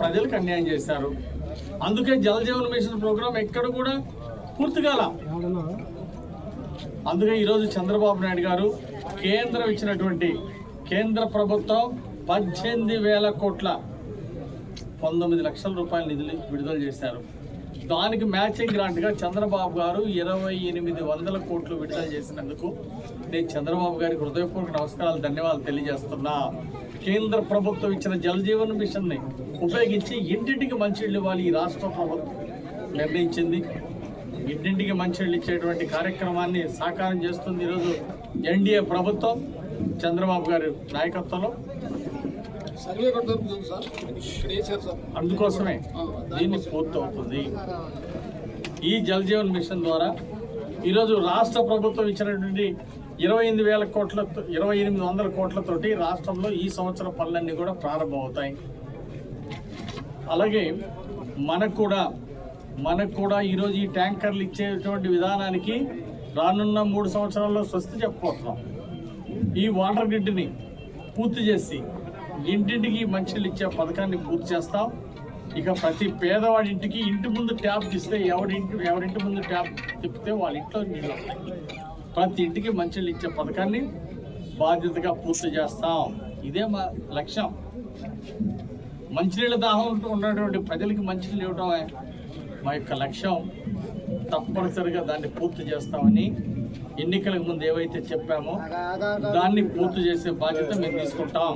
ప్రజలకు అన్యాయం చేశారు. అందుకే జల్ జీవన్ మిషన్ ప్రోగ్రాం ఎక్కడ కూడా పూర్తి కాల అందుకే ఈరోజు చంద్రబాబు నాయుడు గారు కేంద్రం ఇచ్చినటువంటి కేంద్ర ప్రభుత్వం పద్దెనిమిది వేల కోట్ల పంతొమ్మిది లక్షల రూపాయల నిధులు విడుదల చేశారు. దానికి మ్యాచింగ్ గ్రాంట్గా చంద్రబాబు గారు ఇరవై ఎనిమిది వందల కోట్లు విడుదల చేసినందుకు నేను చంద్రబాబు గారికి హృదయపూర్వక నమస్కారాలు ధన్యవాదాలు తెలియజేస్తున్నా. కేంద్ర ప్రభుత్వం ఇచ్చిన జలజీవన్ మిషన్ని ఉపయోగించి ఇంటింటికి మంచినీళ్ళు ఇవ్వాలి ఈ రాష్ట్ర ప్రభుత్వం నిర్ణయించింది. ఇంటింటికి మంచినీళ్ళు ఇచ్చేటువంటి కార్యక్రమాన్ని సాకారం చేస్తుంది ఈరోజు ఎన్డీఏ ప్రభుత్వం చంద్రబాబు గారి నాయకత్వంలో. సర్వే కూడా దొరుకుతుంది సార్. ఇక్కడ వేసారు సార్. అందుకోసమే దీన్ని పూర్తవుతుంది. ఈ జల్ జీవన్ మిషన్ ద్వారా ఈరోజు రాష్ట్ర ప్రభుత్వం ఇచ్చినటువంటి ఇరవై ఎనిమిది వేల కోట్ల ఇరవై ఎనిమిది వందల కోట్లతోటి రాష్ట్రంలో ఈ సంవత్సరం పనులన్నీ కూడా ప్రారంభమవుతాయి. అలాగే మనకు కూడా మనకు కూడా ఈరోజు ఈ ట్యాంకర్లు ఇచ్చేటువంటి విధానానికి రానున్న మూడు సంవత్సరాల్లో స్వస్తి చెప్పబోతున్నాం. ఈ వాటర్ గ్రిడ్ని పూర్తి చేసి ఇంటింటికి మంచినీళ్ళు ఇచ్చే పథకాన్ని పూర్తి చేస్తాం. ఇక ప్రతి పేదవాడింటికి ఇంటి ముందు ట్యాప్ ఇస్తే ఎవరింటి ఎవరింటి ముందు ట్యాప్ తిప్పితే వాళ్ళ ఇంట్లో నీళ్ళు ప్రతి ఇంటికి మంచిలు ఇచ్చే పథకాన్ని బాధ్యతగా పూర్తి చేస్తాం. ఇదే మా లక్ష్యం. మంచినీళ్ళ దాహం ఉన్నటువంటి ప్రజలకి మంచినీళ్ళు ఇవ్వడమే మా యొక్క లక్ష్యం. తప్పనిసరిగా దాన్ని పూర్తి చేస్తామని ఎన్నికలకు ముందు ఏవైతే చెప్పామో దాన్ని పూర్తి చేసే బాధ్యత మేము తీసుకుంటాం.